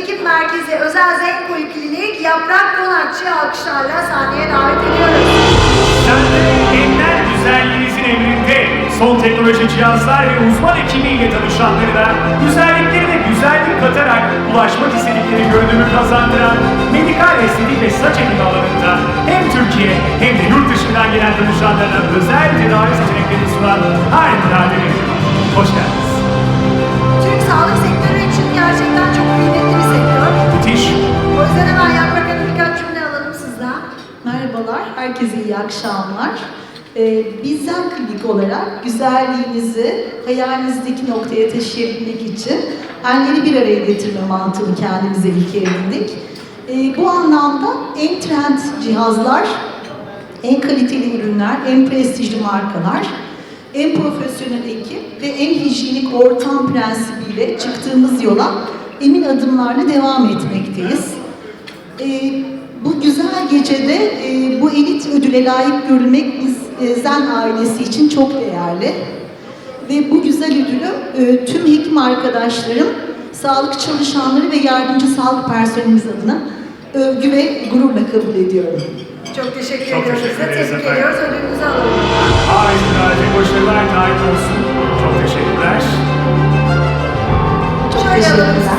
Çekim Merkezi Özel Zevk Poliklinik Yaprak Konakçı alkışlarla sahneye davet ediyoruz. Evler güzelliğinizin emrinde son teknoloji cihazlar ve uzman ekibiyle tanışanlarına güzelliklerine güzellik katarak ulaşmak istedikleri görünümü kazandıran medikal estetik ve saç ekimi alanında hem Türkiye hem de yurt dışından gelen danışanlarına özel tedavi seçenekleri sunan harikulade bir Hoş geldiniz. Merhabalar, herkese iyi akşamlar. Ee, bizden klinik olarak güzelliğinizi hayalinizdeki noktaya taşıyabilmek için elleri bir araya getirme mantığını kendimize ilke edindik. Ee, bu anlamda en trend cihazlar, en kaliteli ürünler, en prestijli markalar, en profesyonel ekip ve en hijyenik ortam prensibiyle çıktığımız yola emin adımlarla devam etmekteyiz. Ee, bu güzel gecede e, bu elit ödüle layık görülmek biz e, Zen ailesi için çok değerli. Ve bu güzel ödülü e, tüm hekim arkadaşlarım, sağlık çalışanları ve yardımcı sağlık personelimiz adına övgü ve gururla kabul ediyorum. Çok teşekkür Çok ediyoruz teşekkür size. Tebrik efendim. ediyoruz. Ödülünüzü alalım. Harikulade başarılar daim olsun. Çok teşekkürler. Çok teşekkürler.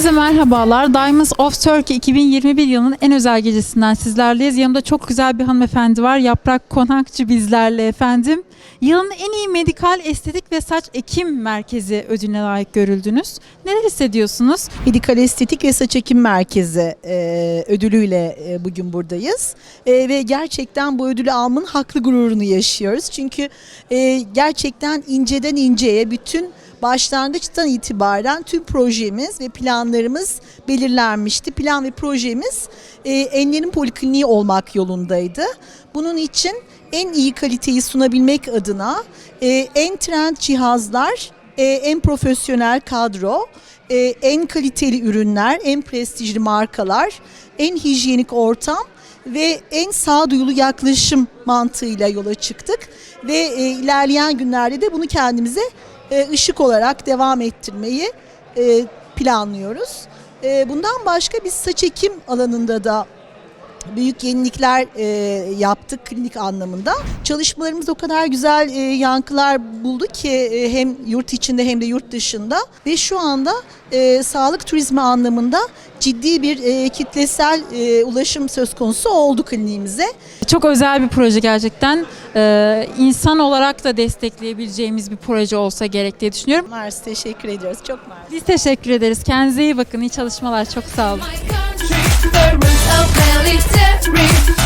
Herkese merhabalar. Diamonds of Turkey 2021 yılının en özel gecesinden sizlerleyiz. Yanımda çok güzel bir hanımefendi var. Yaprak Konakçı bizlerle efendim. Yılın en iyi medikal estetik ve saç ekim merkezi ödülüne layık görüldünüz. Neler hissediyorsunuz? Medikal Estetik ve Saç Ekim Merkezi e, ödülüyle e, bugün buradayız. E, ve gerçekten bu ödülü almanın haklı gururunu yaşıyoruz. Çünkü e, gerçekten inceden inceye bütün başlangıçtan itibaren tüm projemiz ve planlarımız belirlenmişti. Plan ve projemiz e, Enlerin Polikliniği olmak yolundaydı. Bunun için en iyi kaliteyi sunabilmek adına e, en trend cihazlar, e, en profesyonel kadro, e, en kaliteli ürünler, en prestijli markalar, en hijyenik ortam ve en sağduyulu yaklaşım mantığıyla yola çıktık ve e, ilerleyen günlerde de bunu kendimize ışık olarak devam ettirmeyi e, planlıyoruz. E, bundan başka biz saç ekim alanında da büyük yenilikler e, yaptık klinik anlamında. Çalışmalarımız o kadar güzel e, yankılar buldu ki e, hem yurt içinde hem de yurt dışında ve şu anda e, sağlık turizmi anlamında ciddi bir e, kitlesel e, ulaşım söz konusu oldu kliniğimize. Çok özel bir proje gerçekten. Ee, insan olarak da destekleyebileceğimiz bir proje olsa gerek diye düşünüyorum. Mars teşekkür ediyoruz. Çok mersi. Biz teşekkür ederiz. Kendinize iyi bakın. İyi çalışmalar. Çok sağ olun. of military